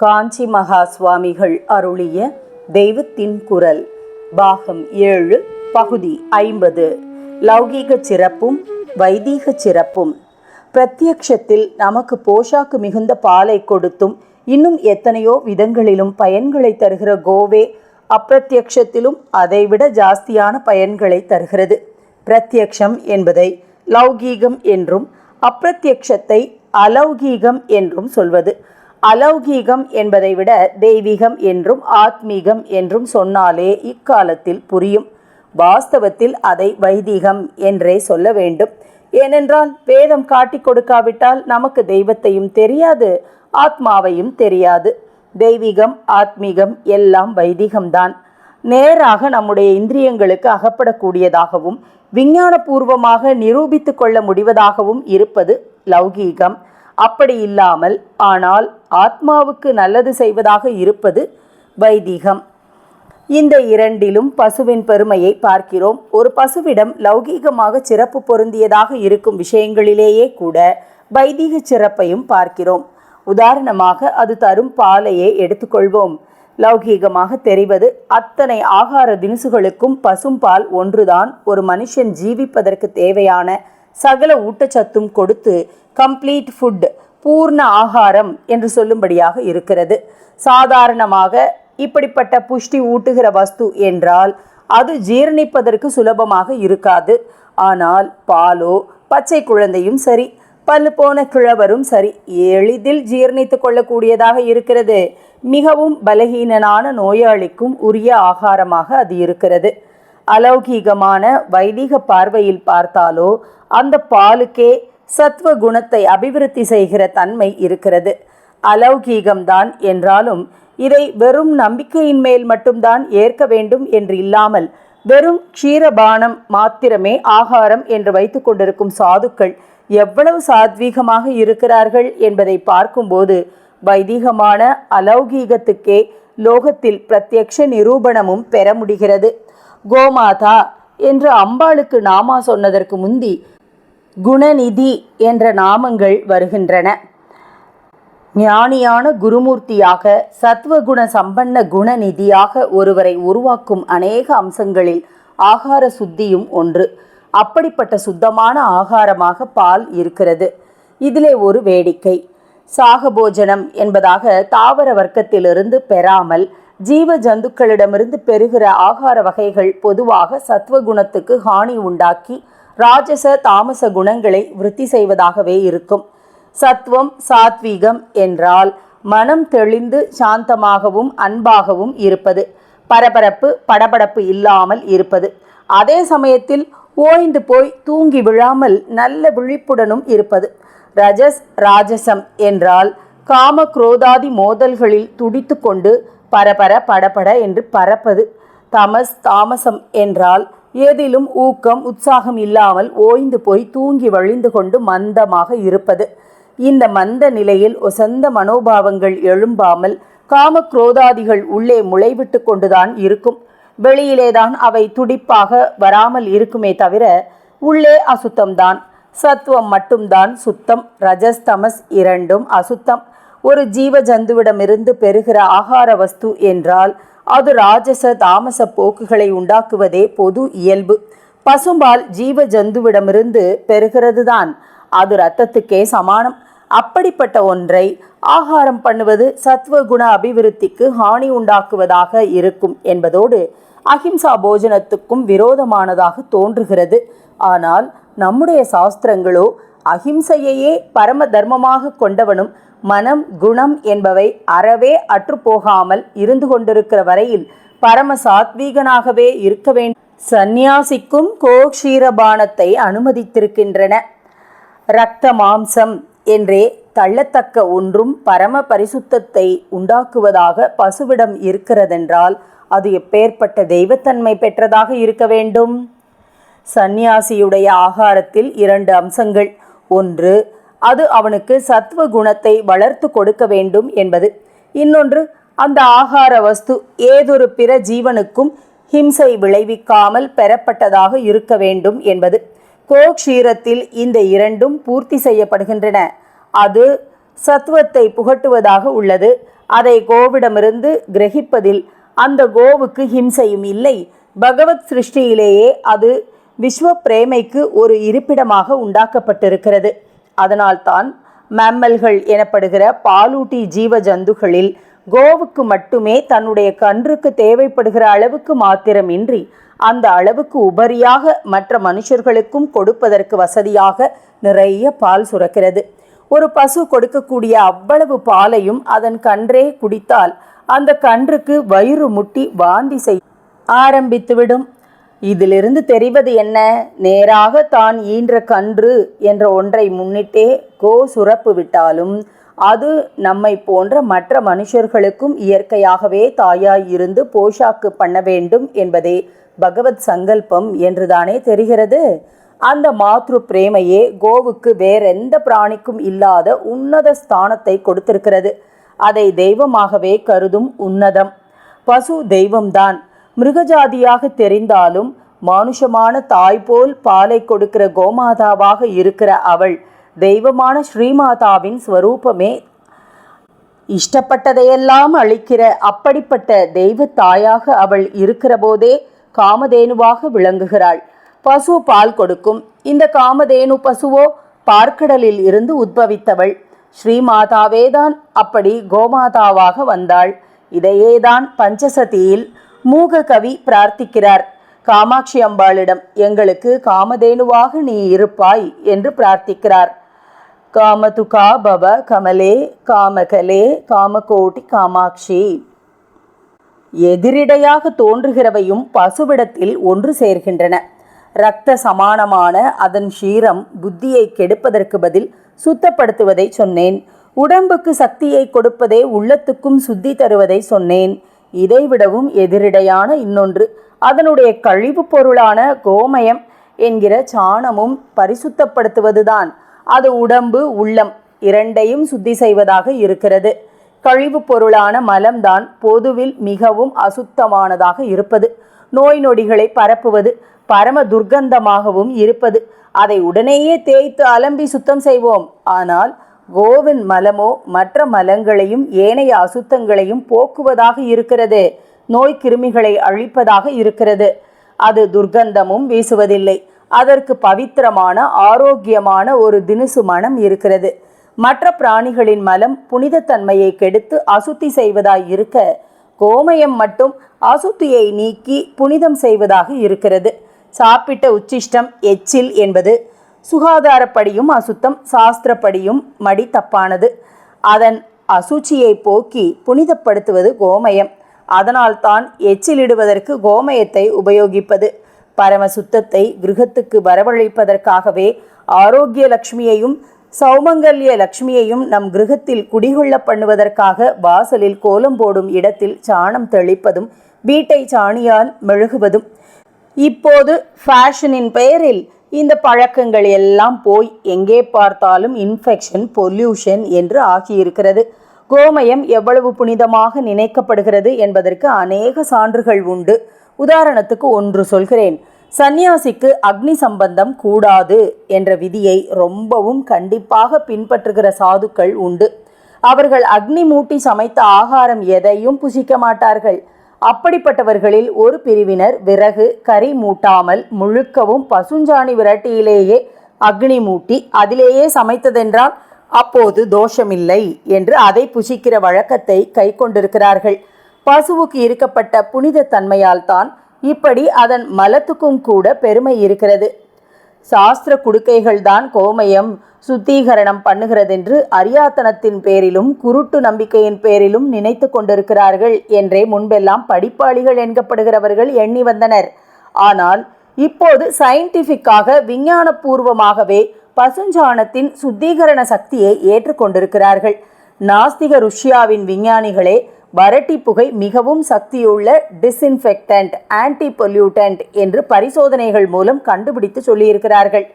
காஞ்சி மகா சுவாமிகள் அருளிய தெய்வத்தின் குரல் பாகம் ஏழு பகுதி ஐம்பது. லௌகீக சிறப்பும் வைதீக சிறப்பும். பிரத்யக்ஷத்தில் நமக்கு போஷாக்கு மிகுந்த பாலை கொடுத்தும் இன்னும் எத்தனையோ விதங்களிலும் பயன்களை தருகிற கோவே அப்பிரத்யக்ஷத்திலும் அதைவிட ஜாஸ்தியான பயன்களை தருகிறது. பிரத்யக்ஷம் என்பதை லௌகீகம் என்றும் அப்பிரத்யக்ஷத்தை அலௌகீகம் என்றும் சொல்வது. அலௌகீகம் என்பதை விட தெய்வீகம் என்றும் ஆத்மீகம் என்றும் சொன்னாலே இக்காலத்தில் புரியும். வாஸ்தவத்தில் அதை வைதீகம் என்றே சொல்ல வேண்டும். ஏனென்றால் வேதம் காட்டிக் கொடுக்காவிட்டால் நமக்கு தெய்வத்தையும் தெரியாது ஆத்மாவையும் தெரியாது. தெய்வீகம் ஆத்மீகம் எல்லாம் வைதிகம்தான். நேராக நம்முடைய இந்திரியங்களுக்கு அகப்படக்கூடியதாகவும் விஞ்ஞானபூர்வமாக நிரூபித்து கொள்ள முடிவதாகவும் இருப்பது லௌகீகம். அப்படி இல்லாமல் ஆனால் ஆத்மாவுக்கு நல்லது செய்வதாக இருப்பது வைதிகம். இந்த இரண்டிலும் பசுவின் பெருமையை பார்க்கிறோம். ஒரு பசுவிடம் லௌகீகமாக சிறப்பு பொருந்தியதாக இருக்கும் விஷயங்களிலேயே கூட வைதிக சிறப்பையும் பார்க்கிறோம். உதாரணமாக அது தரும் பாலையே எடுத்துக்கொள்வோம். லௌகீகமாக தெரிவது அத்தனை ஆகார தினுசுகளுக்கும் பசும்பால் ஒன்றுதான். ஒரு மனுஷன் ஜீவிப்பதற்கு தேவையான சகல ஊட்டச்சத்தும் கொடுத்து கம்ப்ளீட் ஃபுட் பூர்ண ஆகாரம் என்று சொல்லும்படியாக இருக்கிறது. சாதாரணமாக இப்படிப்பட்ட புஷ்டி ஊட்டுகிற வஸ்து என்றால் அது ஜீரணிப்பதற்கு சுலபமாக இருக்காது. ஆனால் பாலோ பச்சை குழந்தையும் சரி பல்லு போன கிழவரும் சரி எளிதில் ஜீர்ணித்து கொள்ளக்கூடியதாக இருக்கிறது. மிகவும் பலகீனனான நோயாளிக்கும் உரிய ஆகாரமாக அது இருக்கிறது. அலௌகீகமான வைதிக பார்வையில் பார்த்தாலோ அந்த பாலுக்கே சத்வ குணத்தை அபிவிருத்தி செய்கிற தன்மை இருக்கிறது. அலௌகீகம்தான் என்றாலும் இதை வெறும் நம்பிக்கையின் மேல் மட்டும்தான் ஏற்க வேண்டும் என்று இல்லாமல் வெறும் க்ஷீரபானம் மாத்திரமே ஆகாரம் என்று வைத்து கொண்டிருக்கும் சாதுக்கள் எவ்வளவு சாத்வீகமாக இருக்கிறார்கள் என்பதை பார்க்கும்போது வைதிகமான அலௌகீகத்துக்கே லோகத்தில் பிரத்யக்ஷ நிரூபணமும் பெற முடிகிறது. கோமாதா என்று அம்பாளுக்கு நாமா சொன்னதற்கு முந்தி குணநிதி என்ற நாமங்கள் வருகின்றன. ஞானியான குருமூர்த்தியாக சத்வகுண சம்பன்ன குணநிதியாக ஒருவரை உருவாக்கும் அநேக அம்சங்களில் ஆகார சுத்தியும் ஒன்று. அப்படிப்பட்ட சுத்தமான ஆகாரமாக பால் இருக்கிறது. இதிலே ஒரு வேடிக்கை. சாகபோஜனம் என்பதாக தாவர வர்க்கத்திலிருந்து பெறாமல் ஜீவ ஜந்துக்களிடமிருந்து பெறுகிற ஆகார வகைகள் பொதுவாக சத்வகுணத்துக்கு ஹானி உண்டாக்கி ராஜச தாமச குணங்களை விருத்தி செய்வதாகவே இருக்கும். சத்வம் சாத்வீகம் என்றால் மனம் தெளிந்து சாந்தமாகவும் அன்பாகவும் இருப்பது பரபரப்பு படபடப்பு இல்லாமல் இருப்பது. அதே சமயத்தில் ஓய்ந்து போய் தூங்கி விழாமல் நல்ல விழிப்புடனும் இருப்பது. ரஜஸ் ராஜசம் என்றால் காம குரோதாதி மோதல்களில் துடித்து கொண்டு பரபர படபட என்று பறப்பது தமஸ் தாமசம் என்றால் ஏதிலும் ஊக்கம் உற்சாகம் இல்லாமல் ஓய்ந்து போய் தூங்கி வழிந்து கொண்டு மந்தமாக இருப்பது. இந்த மந்த நிலையில் ஒசந்த மனோபாவங்கள் எழும்பாமல் காம குரோதாதிகள் உள்ளே முளைவிட்டு கொண்டுதான் இருக்கும். வெளியிலேதான் அவை துடிப்பாக வராமல் இருக்குமே தவிர உள்ளே அசுத்தம்தான். சத்துவம் மட்டும்தான் சுத்தம். ரஜஸ் தமஸ் இரண்டும் அசுத்தம். ஒரு ஜீவ ஜந்துவிடமிருந்து பெறுகிற ஆகார வஸ்து என்றால் அது ராஜச தாமச போக்குகளை உண்டாக்குவதே பொது இயல்பு. பசும்பால் ஜீவ ஜந்துவிடமிருந்து பெறுகிறது தான் அது இரத்தத்துக்கே சமானம். அப்படிப்பட்ட ஒன்றை ஆகாரம் பண்ணுவது சத்வகுண அபிவிருத்திக்கு ஹானி உண்டாக்குவதாக இருக்கும் என்பதோடு அஹிம்சா போஜனத்துக்கும் விரோதமானதாக தோன்றுகிறது. ஆனால் நம்முடைய சாஸ்திரங்களோ அஹிம்சையையே பரம தர்மமாக கொண்டவனும் மனம் குணம் என்பவை அறவே அற்றுப்போகாமல் இருந்து கொண்டிருக்கிற வரையில் பரம சாத்வீகனாகவே இருக்க வேண்டும் சந்நியாசிக்கும் கோக்ஷீரபானத்தை அனுமதித்திருக்கின்றன. இரத்த மாம்சம் என்றே தள்ளத்தக்க ஒன்றும் பரம பரிசுத்தத்தை உண்டாக்குவதாக பசுவிடம் இருக்கிறதென்றால் அது எப்பேற்பட்ட தெய்வத்தன்மை பெற்றதாக இருக்க வேண்டும்? சந்நியாசியுடைய ஆகாரத்தில் இரண்டு அம்சங்கள். ஒன்று அது அவனுக்கு சத்துவ குணத்தை வளர்த்து கொடுக்க வேண்டும் என்பது. இன்னொன்று அந்த ஆகார வஸ்து ஏதொரு பிற ஜீவனுக்கும் ஹிம்சை விளைவிக்காமல் பெறப்பட்டதாக இருக்க வேண்டும் என்பது. கோக்ஷீரத்தில் இந்த இரண்டும் பூர்த்தி செய்யப்படுகின்றன. அது சத்துவத்தை புகட்டுவதாக உள்ளது. அதை கோவிடமிருந்து கிரகிப்பதில் அந்த கோவுக்கு ஹிம்சையும் இல்லை. பகவத் சிருஷ்டியிலேயே அது விஸ்வ பிரேமைக்கு ஒரு இருப்பிடமாக உண்டாக்கப்பட்டிருக்கிறது. அதனால்தான் மம்மல்கள் எனப்படுகிற பாலூட்டி ஜீவ ஜந்துகளில் கோவுக்கு மட்டுமே தன்னுடைய கன்றுக்கு தேவைப்படுகிற அளவுக்கு மாத்திரமின்றி அந்த அளவுக்கு உபரியாக மற்ற மனுஷர்களுக்கும் கொடுப்பதற்கு வசதியாக நிறைய பால் சுரக்கிறது. ஒரு பசு கொடுக்கக்கூடிய அவ்வளவு பாலையும் அதன் கன்றே குடித்தால் அந்த கன்றுக்கு வயிறு முட்டி வாந்தி செய் ஆரம்பித்துவிடும். இதிலிருந்து தெரிவது என்ன? நேராக தான் ஈன்ற கன்று என்ற ஒன்றை முன்னிட்டே கோ சுரப்பு விட்டாலும் அது நம்மை போன்ற மற்ற மனுஷர்களுக்கும் இயற்கையாகவே தாயாய் இருந்து போஷாக்கு பண்ண வேண்டும் என்பதே பகவத் சங்கல்பம் என்றுதானே தெரிகிறது? அந்த மாத்ரு பிரேமையே கோவுக்கு வேறெந்த பிராணிக்கும் இல்லாத உன்னத ஸ்தானத்தை கொடுத்திருக்கிறது. அதை தெய்வமாகவே கருதும் உன்னதம். பசு தெய்வம்தான். மிருகஜாதியாக தெரிந்தாலும் மானுஷமான தாய் போல் பாலை கொடுக்கிற கோமாதாவாக இருக்கிற அவள் தெய்வமான ஸ்ரீமாதாவின் ஸ்வரூபமே. இஷ்டப்பட்டதையெல்லாம் அளிக்கிற அப்படிப்பட்ட தெய்வ தாயாக அவள் இருக்கிற போதே காமதேனுவாக விளங்குகிறாள். பசு பால் கொடுக்கும். இந்த காமதேனு பசுவோ பார்க்கடலில் இருந்து உத்பவித்தவள். ஸ்ரீமாதாவேதான் அப்படி கோமாதாவாக வந்தாள். இதையேதான் பஞ்சசதியில் மூக கவி பிரார்த்திக்கிறார். காமாட்சி அம்பாளிடம் எங்களுக்கு காமதேனுவாக நீ இருப்பாய் என்று பிரார்த்திக்கிறார். காமதுகா பவ கமலே காமகலே காமகோட்டி காமாட்சி. எதிரிடையாக தோன்றுகிறவையும் பசுவிடத்தில் ஒன்று சேர்கின்றன. இரத்த சமானமான அதன் ஷீரம் புத்தியை கெடுப்பதற்கு பதில் சுத்தப்படுத்துவதை சொன்னேன். உடம்புக்கு சக்தியை கொடுப்பதே உள்ளத்துக்கும் சுத்தி தருவதை சொன்னேன். இதைவிடவும் எதிரிடையான இன்னொன்று அதனுடைய கழிவுப் பொருளான கோமயம் என்கிற சாணமும் பரிசுத்தப்படுத்துவதுதான். அது உடம்பு உள்ளம் இரண்டையும் சுத்தி செய்வதாக இருக்கிறது. கழிவுப் பொருளான மலம்தான் பொதுவில் மிகவும் அசுத்தமானதாக இருப்பது. நோய் நொடிகளை பரப்புவது பரம துர்க்கந்தமாகவும் இருப்பது. அதை உடனேயே தேய்த்து அலம்பி சுத்தம் செய்வோம். ஆனால் கோவின் மலமோ மற்ற மலங்களையும் ஏனைய அசுத்தங்களையும் போக்குவதாக இருக்கிறது. நோய் கிருமிகளை அழிப்பதாக இருக்கிறது. அது துர்க்கந்தமும் வீசுவதில்லை. அதற்கு பவித்திரமான ஆரோக்கியமான ஒரு தினுசு மனம் இருக்கிறது. மற்ற பிராணிகளின் மலம் புனிதத்தன்மையை கெடுத்து அசுத்தி செய்வதாய் இருக்க கோமயம் மட்டும் அசுத்தியை நீக்கி புனிதம் செய்வதாக இருக்கிறது. சாப்பிட்ட உச்சிஷ்டம் எச்சில் என்பது சுகாதாரப்படியும் அசுத்தம் சாஸ்திரப்படியும் மடி தப்பானது. அதன் அசுச்சியை போக்கி புனிதப்படுத்துவது கோமயம். அதனால்தான் எச்சிலிடுவதற்கு கோமயத்தை உபயோகிப்பது. பரம சுத்தத்தை கிருகத்துக்கு வரவழைப்பதற்காகவே ஆரோக்கிய லக்ஷ்மியையும் சௌமங்கல்ய லக்ஷ்மியையும் நம் கிருகத்தில் குடிகொள்ள பண்ணுவதற்காக வாசலில் கோலம் போடும் இடத்தில் சாணம் தெளிப்பதும் வீட்டை சாணியால் மெழுகுவதும். இப்போது ஃபேஷனின் பெயரில் இந்த பழக்கங்கள் எல்லாம் போய் எங்கே பார்த்தாலும் இன்ஃபெக்ஷன் பொல்யூஷன் என்று ஆகியிருக்கிறது. கோமயம் எவ்வளவு புனிதமாக நினைக்கப்படுகிறது என்பதற்கு அநேக சான்றுகள் உண்டு. உதாரணத்துக்கு ஒன்று சொல்கிறேன். சந்நியாசிக்கு அக்னி சம்பந்தம் கூடாது என்ற விதியை ரொம்பவும் கண்டிப்பாக பின்பற்றுகிற சாதுக்கள் உண்டு. அவர்கள் அக்னி மூட்டி சமைத்த ஆகாரம் எதையும் புசிக்க மாட்டார்கள். அப்படிப்பட்டவர்களில் ஒரு பிரிவினர் விறகு கறி மூட்டாமல் முழுக்கவும் பசுஞ்சாணி விரட்டியிலேயே அக்னி மூட்டி அதிலேயே சமைத்ததென்றால் அப்போது தோஷமில்லை என்று அதை புசிக்கிற வழக்கத்தை கை கொண்டிருக்கிறார்கள் பசுவுக்கு இருக்கப்பட்ட புனித தன்மையால் தான் இப்படி அதன் மலத்துக்கும் கூட பெருமை இருக்கிறது. சாஸ்திர குடுக்கைகள் தான் கோமயம் சுத்தீகரணம் பண்ணுகிறதென்று அரியாத்தனத்தின் பேரிலும் குருட்டு நம்பிக்கையின் பேரிலும் நினைத்து கொண்டிருக்கிறார்கள் என்றே முன்பெல்லாம் படிப்பாளிகள் என்கப்படுகிறவர்கள் எண்ணி வந்தனர். ஆனால் இப்போது சயின்டிஃபிக்காக விஞ்ஞானபூர்வமாகவே பசுஞ்சாணத்தின் சுத்திகரண சக்தியை ஏற்றுக்கொண்டிருக்கிறார்கள். நாஸ்திக ருஷ்யாவின் விஞ்ஞானிகளே வரட்டி புகை மிகவும் சக்தியுள்ள டிஸ்இன்ஃபெக்டன்ட் ஆன்டி பொல்யூட்டன்ட் என்று பரிசோதனைகள் மூலம் கண்டுபிடித்து சொல்லியிருக்கிறார்கள்.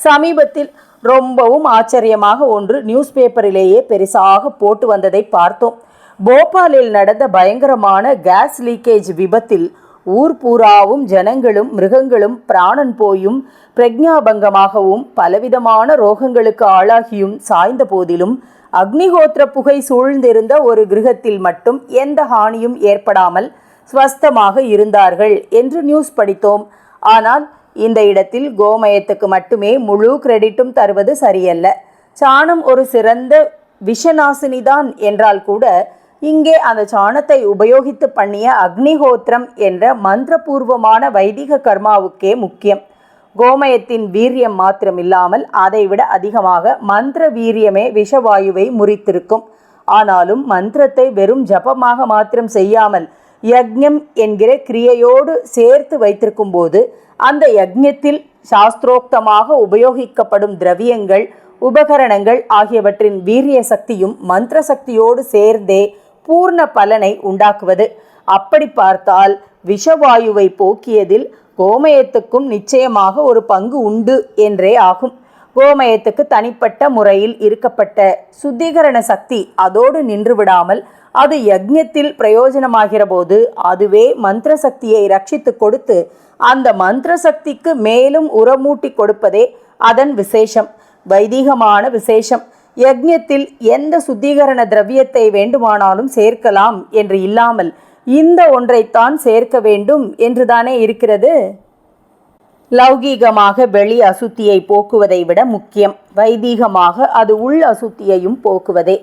சமீபத்தில் ரொம்பவும் ஆச்சரியமாக ஒன்று நியூஸ் பேப்பரிலேயே பெருசாக போட்டு வந்ததை பார்த்தோம். போபாலில் நடந்த பயங்கரமான கேஸ் லீக்கேஜ் விபத்தில் ஊர் பூராவும் ஜனங்களும் மிருகங்களும் பிராணன் போயும் பிரக்ஞாபங்கமாகவும் பலவிதமான ரோகங்களுக்கு ஆளாகியும் சாய்ந்த போதிலும் அக்னிஹோத்திர புகை சூழ்ந்திருந்த ஒரு கிரகத்தில் மட்டும் எந்த ஹானியும் ஏற்படாமல் ஸ்வஸ்தமாக இருந்தார்கள் என்று நியூஸ் படித்தோம். ஆனால் இந்த இடத்தில் கோமயத்துக்கு மட்டுமே முழு கிரெடிட்டும் தருவது சரியல்ல. சாணம் ஒரு சிறந்த விஷநாசினிதான் என்றால் கூட இங்கே அந்த சாணத்தை உபயோகித்து பண்ணிய அக்னிஹோத்திரம் என்ற மந்திரபூர்வமான வைதிக கர்மாவுக்கே முக்கியம். கோமயத்தின் வீரியம் மாத்திரமில்லாமல் அதைவிட அதிகமாக மந்திர வீரியமே விஷவாயுவை முறித்திருக்கும். ஆனாலும் மந்திரத்தை வெறும் ஜபமாக மாத்திரம் செய்யாமல் யக்ஞம் என்கிற கிரியையோடு சேர்த்து வைத்திருக்கும் போது அந்த யக்ஞத்தில் சாஸ்திரோக்தமாக உபயோகிக்கப்படும் திரவியங்கள் உபகரணங்கள் ஆகியவற்றின் வீரிய சக்தியும் மந்திர சக்தியோடு சேர்ந்தே பூர்ண பலனை உண்டாக்குவது. அப்படி பார்த்தால் விஷவாயுவை போக்கியதில் கோமயத்துக்கும் நிச்சயமாக ஒரு பங்கு உண்டு என்றே ஆகும். கோமயத்துக்கு தனிப்பட்ட முறையில் இருக்கப்பட்ட சுத்திகரண சக்தி அதோடு நின்று விடாமல் அது யக்ஞத்தில் பிரயோஜனமாகிற போது அதுவே மந்திர சக்தியை ரட்சித்து கொடுத்து அந்த மந்திர சக்திக்கு மேலும் உரமூட்டி கொடுப்பதே அதன் விசேஷம் வைதிகமான விசேஷம். யக்ஞத்தில் எந்த சுத்திகரண திரவியத்தை வேண்டுமானாலும் சேர்க்கலாம் என்று இல்லாமல் இந்த ஒன்றைத்தான் சேர்க்க வேண்டும் என்றுதானே இருக்கிறது? லௌகீகமாக வெளி அசுத்தியை போக்குவதை விட முக்கியம். வைதீகமாக அது உள் அசுத்தியையும் போக்குவதே.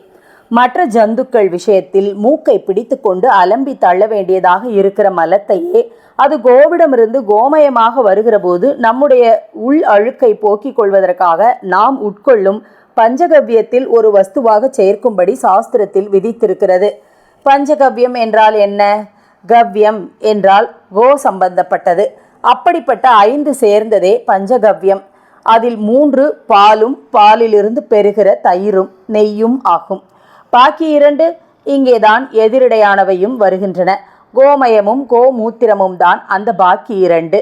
மற்ற ஜந்துக்கள் விஷயத்தில் மூக்கை பிடித்துக்கொண்டு அலம்பி தள்ள வேண்டியதாக இருக்கிற மலத்தையே அது கோவிடமிருந்து கோமயமாக வருகிற போது நம்முடைய உள் அழுக்கை போக்கிக் கொள்வதற்காக நாம் உட்கொள்ளும் பஞ்சகவ்யத்தில் ஒரு வஸ்துவாக சேர்க்கும்படி சாஸ்திரத்தில் விதித்திருக்கிறது. பஞ்சகவ்யம் என்றால் என்ன? கவ்யம் என்றால் கோ சம்பந்தப்பட்டது. அப்படிப்பட்ட ஐந்து சேர்ந்ததே பஞ்சகவ்யம். அதில் மூன்று பாலும் பாலிலிருந்து பெறுகிற தயிரும் நெய்யும் ஆகும். பாக்கி இரண்டு இங்கேதான் எதிரிடையானவையும் வருகின்றன. கோமயமும் கோமூத்திரமும் தான் அந்த பாக்கி இரண்டு.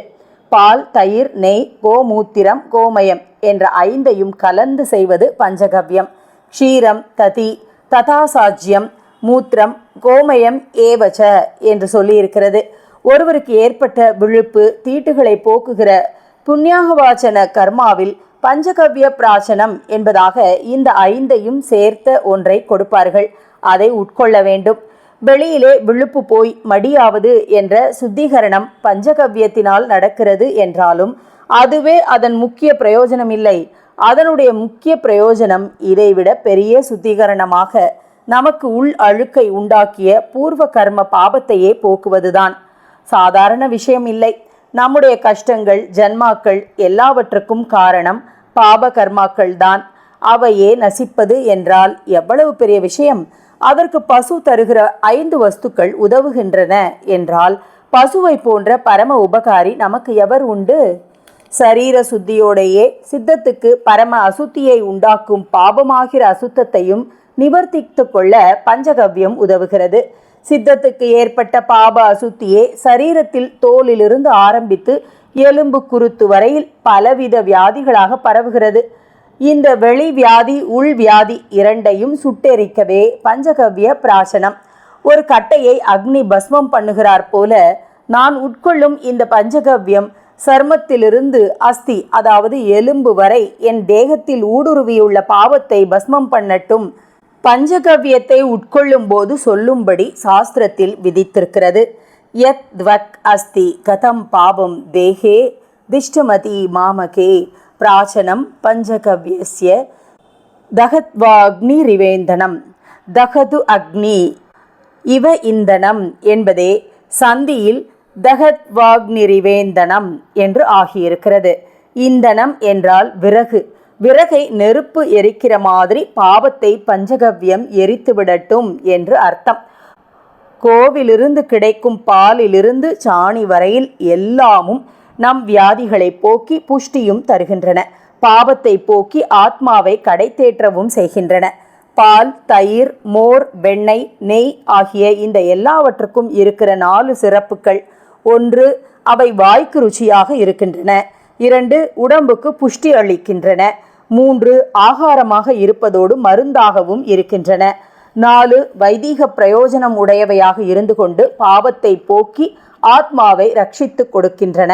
பால் தயிர் நெய் கோமூத்திரம் கோமயம் என்ற ஐந்தையும் கலந்து செய்வது பஞ்சகவ்யம். க்ஷீரம் ததி ததாசாஜ்யம் மூத்திரம் கோமயம் ஏவச்ச என்று சொல்லியிருக்கிறது. ஒருவருக்கு ஏற்பட்ட விழுப்பு தீட்டுகளை போக்குகிற புண்ணியாகவாச்சன கர்மாவில் பஞ்சகவ்ய பிராசனம் என்பதாக இந்த ஐந்தையும் சேர்த்த ஒன்றை கொடுப்பார்கள். அதை உட்கொள்ள வேண்டும். வெளியிலே விழுப்பு போய் மடியாவது என்ற சுத்திகரணம் பஞ்சகவ்யத்தினால் நடக்கிறது என்றாலும் அதுவே அதன் முக்கிய பிரயோஜனம் இல்லை அதனுடைய முக்கிய பிரயோஜனம் இதைவிட பெரிய சுத்திகரணமாக நமக்கு உள் அழுக்கை உண்டாக்கிய பூர்வ கர்ம பாபத்தையே போக்குவதுதான். சாதாரண விஷயம் இல்லை. நம்முடைய கஷ்டங்கள் ஜன்மாக்கள் எல்லாவற்றுக்கும் காரணம் பாப கர்மாக்கள் தான். அவையே நசிப்பது என்றால் எவ்வளவு பெரிய விஷயம்? அதற்கு பசு தருகிற ஐந்து வஸ்துக்கள் உதவுகின்றன என்றால் பசுவை போன்ற பரம உபகாரி நமக்கு எவர் உண்டு? சரீர சுத்தியோடையே சித்தத்துக்கு பரம அசுத்தியை உண்டாக்கும் பாபமாகிற அசுத்தத்தையும் நிவர்த்தித்து கொள்ள பஞ்சகவ்யம் உதவுகிறது. சித்தத்துக்கு ஏற்பட்ட பாப அசுத்தியே சரீரத்தில் தோலிலிருந்து ஆரம்பித்து எலும்பு குருத்து வரையில் பலவித வியாதிகளாக பரவுகிறது. இந்த வெளி வியாதி உள் வியாதி இரண்டையும் சுட்டெரிக்கவே பஞ்சகவ்ய பிராசனம். ஒரு கட்டையை அக்னி பஸ்மம் பண்ணுகிறார் போல நான் உட்கொள்ளும் இந்த பஞ்சகவ்யம் சர்மத்திலிருந்து அஸ்தி அதாவது எலும்பு வரை என் தேகத்தில் ஊடுருவியுள்ள பாவத்தை பஸ்மம் பண்ணட்டும். பஞ்சகவ்யத்தை உட்கொள்ளும் போது சொல்லும்படி சாஸ்திரத்தில் விதித்திருக்கிறது. யத் த்வக் அஸ்தி கதம் பாபம் தேகே திஷ்டமதி மாமகே பிராச்சனம் பஞ்சகவ்யஸ்ய தகத்வாக்னி ரிவேந்தனம் தகது அக்னி இவ இந்தனம் என்பதே சந்தியில் தகத்வாக்னிரிவேந்தனம் என்று ஆகியிருக்கிறது. இந்தனம் என்றால் விறகு. விறகை நெருப்பு எரிக்கிற மாதிரி பாவத்தை பஞ்சகவ்யம் எரித்து விடட்டும் என்று அர்த்தம். கோவிலிருந்து கிடைக்கும் பாலிலிருந்து சாணி வரையில் எல்லாமும் நம் வியாதிகளை போக்கி புஷ்டியும் தருகின்றன. பாவத்தை போக்கி ஆத்மாவை கடைத்தேற்றவும் செய்கின்றன. பால் தயிர் மோர் வெண்ணெய் நெய் ஆகிய இந்த எல்லாவற்றுக்கும் இருக்கிற நாலு சிறப்புகள். ஒன்று அவை வாய்க்கு ருச்சியாக இருக்கின்றன. இரண்டு உடம்புக்கு புஷ்டி அளிக்கின்றன. மூன்று ஆகாரமாக இருப்பதோடு மருந்தாகவும் இருக்கின்றன. நாலு வைதீக பிரயோஜனம் உடையவையாக இருந்து கொண்டு பாவத்தை போக்கி ஆத்மாவை ரட்சித்து கொடுக்கின்றன.